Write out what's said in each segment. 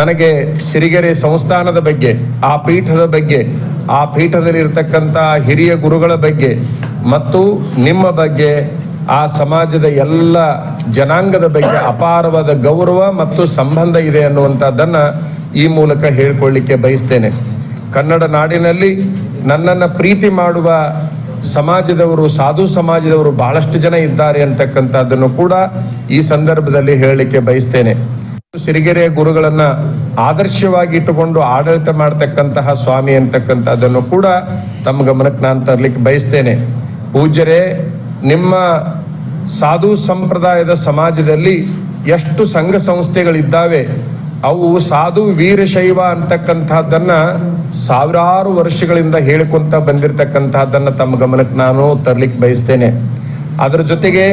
ನನಗೆ ಸಿರಿಗೆರೆ ಸಂಸ್ಥಾನದ ಬಗ್ಗೆ, ಆ ಪೀಠದ ಬಗ್ಗೆ, ಆ ಪೀಠದಲ್ಲಿ ಇರತಕ್ಕಂತ ಹಿರಿಯ ಗುರುಗಳ ಬಗ್ಗೆ ಮತ್ತು ನಿಮ್ಮ ಬಗ್ಗೆ, ಆ ಸಮಾಜದ ಎಲ್ಲ ಜನಾಂಗದ ಬಗ್ಗೆ ಅಪಾರವಾದ ಗೌರವ ಮತ್ತು ಸಂಬಂಧ ಇದೆ ಅನ್ನುವಂಥದ್ದನ್ನು ಈ ಮೂಲಕ ಹೇಳಿಕೊಳ್ಳಿಕ್ಕೆ ಬಯಸ್ತೇನೆ. ಕನ್ನಡ ನಾಡಿನಲ್ಲಿ ನನ್ನನ್ನು ಪ್ರೀತಿ ಮಾಡುವ ಸಮಾಜದವರು, ಸಾಧು ಸಮಾಜದವರು ಬಹಳಷ್ಟು ಜನ ಇದ್ದಾರೆ ಅಂತಕ್ಕಂಥದ್ದನ್ನು ಕೂಡ ಈ ಸಂದರ್ಭದಲ್ಲಿ ಹೇಳಲಿಕ್ಕೆ ಬಯಸ್ತೇನೆ. ಸಿರಿಗೆರೆಯ ಗುರುಗಳನ್ನ ಆದರ್ಶವಾಗಿ ಇಟ್ಟುಕೊಂಡು ಆಡಳಿತ ಮಾಡತಕ್ಕಂತಹ ಸ್ವಾಮಿ ಅಂತಕ್ಕಂಥದ್ದನ್ನು ಕೂಡ ತಮ್ಮ ಗಮನಕ್ಕೆ ನಾನು ತರಲಿಕ್ಕೆ ಬಯಸ್ತೇನೆ. ಪೂಜ್ಯರೇ, ನಿಮ್ಮ ಸಾಧು ಸಂಪ್ರದಾಯದ ಸಮಾಜದಲ್ಲಿ ಎಷ್ಟು ಸಂಘ ಸಂಸ್ಥೆಗಳಿದ್ದಾವೆ, ಅವು ಸಾಧು ವೀರಶೈವ ಅಂತಕ್ಕಂತಹದ್ದನ್ನ ಸಾವಿರಾರು ವರ್ಷಗಳಿಂದ ಹೇಳಿಕೊಂತ ಬಂದಿರತಕ್ಕಂತಹದ್ದನ್ನ ತಮ್ಮ ಗಮನಕ್ಕೆ ನಾನು ತರ್ಲಿಕ್ಕೆ ಬಯಸ್ತೇನೆ. ಅದರ ಜೊತೆಗೆ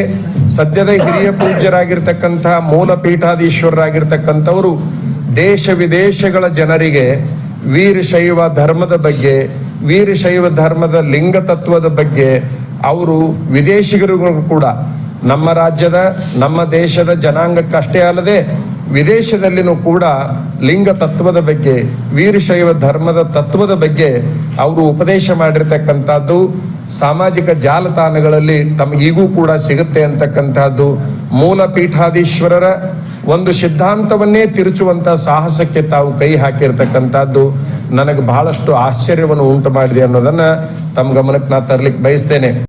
ಸದ್ಯದ ಹಿರಿಯ ಪೂಜ್ಯರಾಗಿರ್ತಕ್ಕಂಥ ಮೂಲ ಪೀಠಾಧೀಶ್ವರರಾಗಿರ್ತಕ್ಕಂಥವರು ದೇಶ ವಿದೇಶಗಳ ಜನರಿಗೆ ವೀರಶೈವ ಧರ್ಮದ ಬಗ್ಗೆ ವೀರಶೈವ ಧರ್ಮದ ಲಿಂಗ ತತ್ವದ ಬಗ್ಗೆ ಅವರು ವಿದೇಶಿಗರಿಗೂ ಕೂಡ ನಮ್ಮ ರಾಜ್ಯದ, ನಮ್ಮ ದೇಶದ ಜನಾಂಗಕ್ಕಷ್ಟೇ ಅಲ್ಲದೆ ವಿದೇಶದಲ್ಲಿನೂ ಕೂಡ ಲಿಂಗ ತತ್ವದ ಬಗ್ಗೆ ವೀರಶೈವ ಧರ್ಮದ ತತ್ವದ ಬಗ್ಗೆ ಅವರು ಉಪದೇಶ ಮಾಡಿರ್ತಕ್ಕಂಥದ್ದು ಸಾಮಾಜಿಕ ಜಾಲತಾಣಗಳಲ್ಲಿ ತಮಗೀಗೂ ಕೂಡ ಸಿಗುತ್ತೆ ಅಂತಕ್ಕಂಥದ್ದು ಮೂಲ ಪೀಠಾಧೀಶ್ವರರ ಒಂದು ಸಿದ್ಧಾಂತವನ್ನೇ ತಿರುಚುವಂತ ಸಾಹಸಕ್ಕೆ ತಾವು ಕೈ ಹಾಕಿರ್ತಕ್ಕಂಥದ್ದು. ನನಗೆ ಬಹಳಷ್ಟು ಆಶ್ಚರ್ಯವನ್ನು ಉಂಟು ಮಾಡಿದೆ ಅನ್ನೋದನ್ನ ತಮ್ಮ ಗಮನಕ್ಕೆ ನಾ ತರಲಿಕ್ಕೆ ಬಯಸ್ತೇನೆ.